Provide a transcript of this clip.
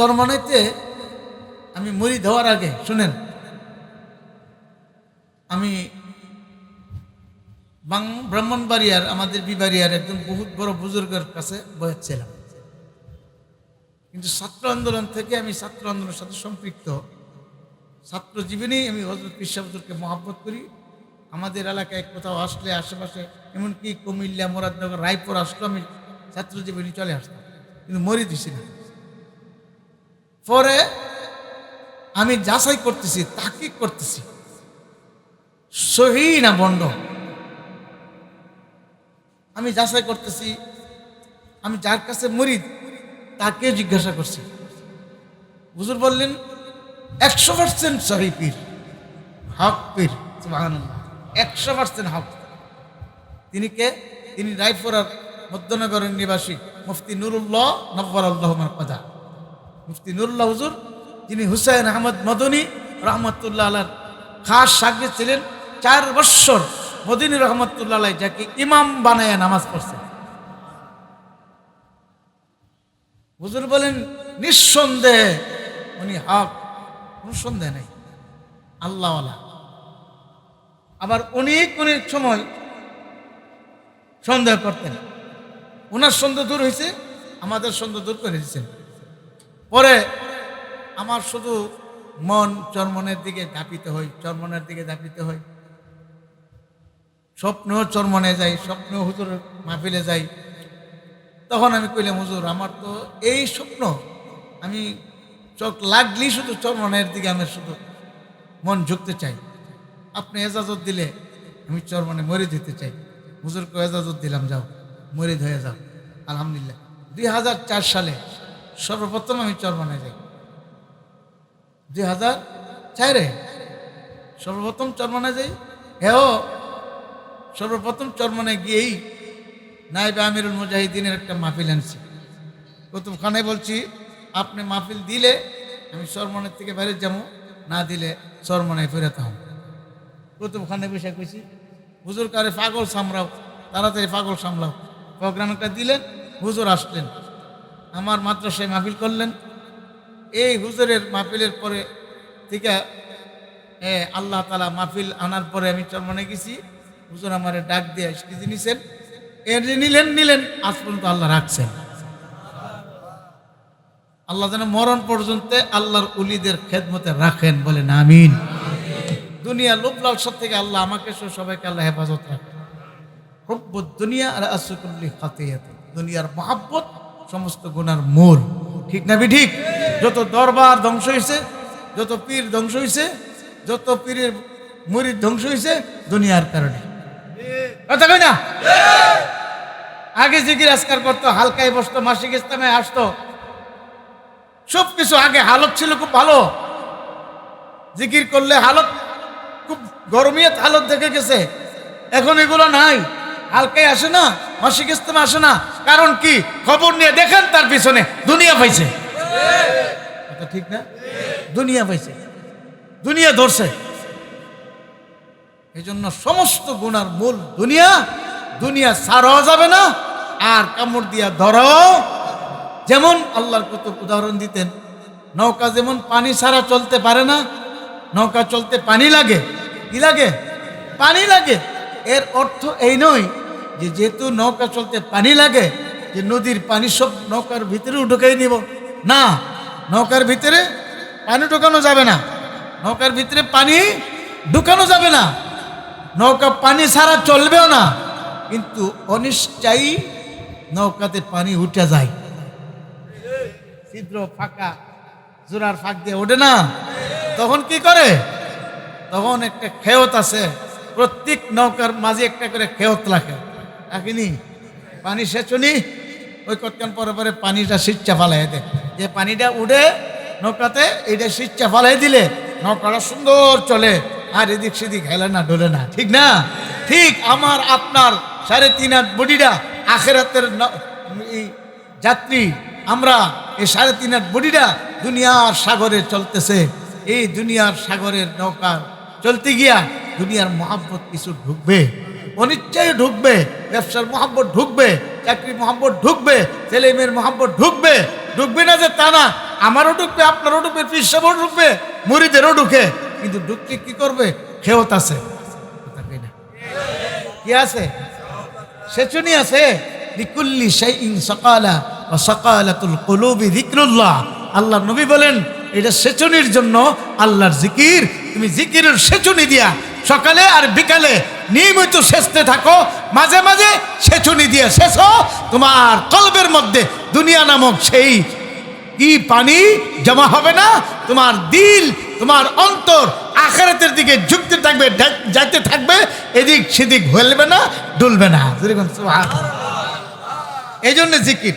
চরমনাইতে আমি মরি দেওয়ার আগে, শুনেন, আমি ব্রাহ্মণবাড়িয়ার, আমাদের বিবাড়িয়ার একজন বহুত বড় বুজুর্গের কাছে বয়াচ্ছিলাম কিন্তু ছাত্র আন্দোলন থেকে আমি ছাত্র আন্দোলনের সাথে সম্পৃক্ত। ছাত্র জীবনেই আমি হজরত পিসাবুজুরকে মহাব্বত করি। আমাদের এলাকায় কোথাও আসলে আশেপাশে এমনকি কুমিল্লা, মুরাদনগর, রায়পুর আসলো আমি ছাত্র জীবনী চলে আসতাম। কিন্তু মরি দিছি না। পরে আমি যাচাই করতেছি তাকে করতেছি। সহি না বন্ড? আমি যাচাই করতেছি, আমি যার কাছে মরিদ তাকে জিজ্ঞাসা করছি। হুজুর বললেন, একশো পার্সেন্ট সহি পীর, হক পীর একশো পার্সেন্ট হক। তিনি কে? তিনি রায়পুরার মধ্যনগরের নিবাসী, মুফতি নুরুল্লাহ নব্বর আল্লাহ মারকাদা মুফতি নুরুল্লাহ হুজুর, যিনি হুসাইন আহমদ মদনী রহমতুল্লাহ আলার খাস সাগরে ছিলেন, চার বৎসর মদিনী রহমতুল্লাহ যাকে ইমাম বানায় নামাজ পড়ছেন হুজুর বলেন, নিঃসন্দেহে উনি হক, কোনো সন্দেহ নেই, আল্লাহওয়ালা। আবার অনেক অনেক সময় সন্দেহ করতেন। ওনার সন্দেহ দূর হয়েছে আমাদের সন্দেহ দূর করে দিয়েছেন। পরে আমার শুধু মন চরমনের দিকে ধাপিতে হয়, চরমনের দিকে ধাপিতে হয়। স্বপ্নেও চরমনে যাই স্বপ্নেও হুজুর মাহফিলে যাই তখন আমি কইলাম, হুজুর, আমার তো এই স্বপ্ন, আমি চোখ লাগলেই শুধু চরমনের দিকে আমি শুধু মন ঝুঁকতে চাই। আপনি এজাজত দিলে আমি চরমনে মরে দিতে চাই। হুজুরকে এজাজত দিলাম, যাও, মরে হয়ে যাও। আলহামদুলিল্লাহ। দুই হাজার চার সালে সর্বপ্রথম আমি চরমনে যাই। দুই হাজার চারে সর্বপ্রথম চরমনে যাই। হ্যাঁ সর্বপ্রথম চরমনে গিয়েই নাইবে আমিরুল মুজাহিদিনের একটা মাহফিল আনছি। কুতুবখানায় বলছি, আপনি মাহফিল দিলে আমি সরমনের থেকে বাইরে যাব, না দিলে সরমনায় ফেরাতে হব কুতুবখানায় বসে কইছি, হুজুর কারে পাগল সামলাও, তাড়াতাড়ি পাগল সামলাও। প্রোগ্রাম একটা দিলেন, হুজুর আসলেন। আমার মাদ্রাসায় মাহফিল করলেন। এই হুজুরের মাহফিলের পরে থেকে আল্লাহ তালা মাহফিল আনার পরে আমি চরমনে গেছি। হুজুর আমার ডাক দিয়ে স্কৃতি নিছেন। এর যে নিলেন নিলেন, আজ পর্যন্ত আল্লাহ রাখছেন। আল্লাহ যেন মরণ পর্যন্ত আল্লাহর উলিদের খেদমতে রাখেন, বলেন আমিন। দুনিয়া লোভ সব থেকে আল্লাহ আমাকে সবাইকে আল্লাহ হেফাজত রাখেন। দুনিয়া আর আসুকুল্লি খাতিয়াত দুনিয়ার মহাব্বত সমস্ত গুনার মূল ঠিক না ঠিক যত দরবার ধ্বংস হয়েছে যত পীর ধ্বংস হয়েছে যত পীরের মুরিদ ধ্বংস হয়েছে দুনিয়ার কারণে। কথা না? আগে জিকির আজকার করতো, হালকায় বসতো, মাসিক ইসলামে আসতো। সব কিছু আগে হালত ছিল খুব ভালো। জিকির করলে হালত খুব গরমিয়াত হালত দেখে গেছে। এখন এগুলো নাই। হালকায় আসে না, মাসিক ইসলামে আসে না। কারণ কি? খবর নিয়ে দেখেন তার পিছনে দুনিয়া পাইছে। ঠিক না? দুনিয়া পাইছে। দুনিয়া ধরছে। এই জন্য সমস্ত গুণার মূল দুনিয়া দুনিয়া ছাড়াও যাবে না, আর কামড় দিয়া ধরাও যেমন আল্লাহর কত উদাহরণ দিতেন, নৌকা যেমন পানি ছাড়া চলতে পারে না, নৌকা চলতে পানি লাগে। কি লাগে? পানি লাগে। এর অর্থ এই নয় যে যেহেতু নৌকা চলতে পানি লাগে, যে নদীর পানি সব নৌকার ভিতরেও ঢুকাই নিব। না, নৌকার ভিতরে পানি ঢুকানো যাবে না। নৌকার ভিতরে পানি ঢুকানো যাবে না। নৌকা পানি ছাড়া চলবেও না। কিন্তু অনিশ্চয়ই নৌকাতে পানি উঠে যায়। ছিদ্র ফাঁকা, জোড়ার ফাঁক দিয়ে ওঠে না। তখন কি করে? তখন একটা খেয়ত আছে। প্রত্যেক নৌকার মাঝে একটা করে খেয়ত রাখে। রাখিনি পানি সেচনি ওই কতক্ষণ পরে পরে পানিটা সিচ্চা ফালাই দেয় যে পানিটা উঠে নৌকাতে, এইটা সিচ্চা ফালাই দিলে নৌকাটা সুন্দর চলে। আর এদিক সেদিক হেলে না, ডোলে না। ঠিক না? ঠিক আমার, আপনার সাড়ে তিন হাত বডিটা আখেরাতের যাত্রী। আমরা এই সাড়ে তিন হাত বডিটা দুনিয়ার সাগরে চলতেছে। এই দুনিয়ার সাগরের নৌকা চলতে গিয়া দুনিয়ার মহাব্বত কিছু ঢুকবে। অনিচ্ছায় ঢুকবে। ব্যবসার মহাব্বত ঢুকবে, চাকরির মহাব্বত ঢুকবে, ছেলে মেয়ের মহাব্বত ঢুকবে। ঢুকবে না যে তা না, আমারও ঢুকবে, আপনারও ঢুকবে পিসাবও ঢুকবে, মুড়িদেরও ঢুকে। কিন্তু ঢুকলে কি করবে? খেয়ত আছে। কি আছে? সেচুনি আছে। লিকুল্লি শাইইন সাকালা ওয়া সাকালাতুল কুলুবি যিকরুল্লাহ। আল্লাহ নবী বলেন, এটা সেচনির জন্য আল্লাহর জিকির। তুমি জিকিরের সেচুনি দিয়া সকালে আর বিকালে নিয়মিত সেচতে থাকো, মাঝে মাঝে সেচুনি দিয়া শেষো তোমার কলবের মধ্যে দুনিয়া নামক সেই কি পানি জমা হবে না, তোমার দিল, তোমার অন্তর আখারাতের দিকে ঝুঁকতে থাকবে যাইতে থাকবে, এদিক সেদিক হলবে না, ডুলবে না। এই জন্য জিকির।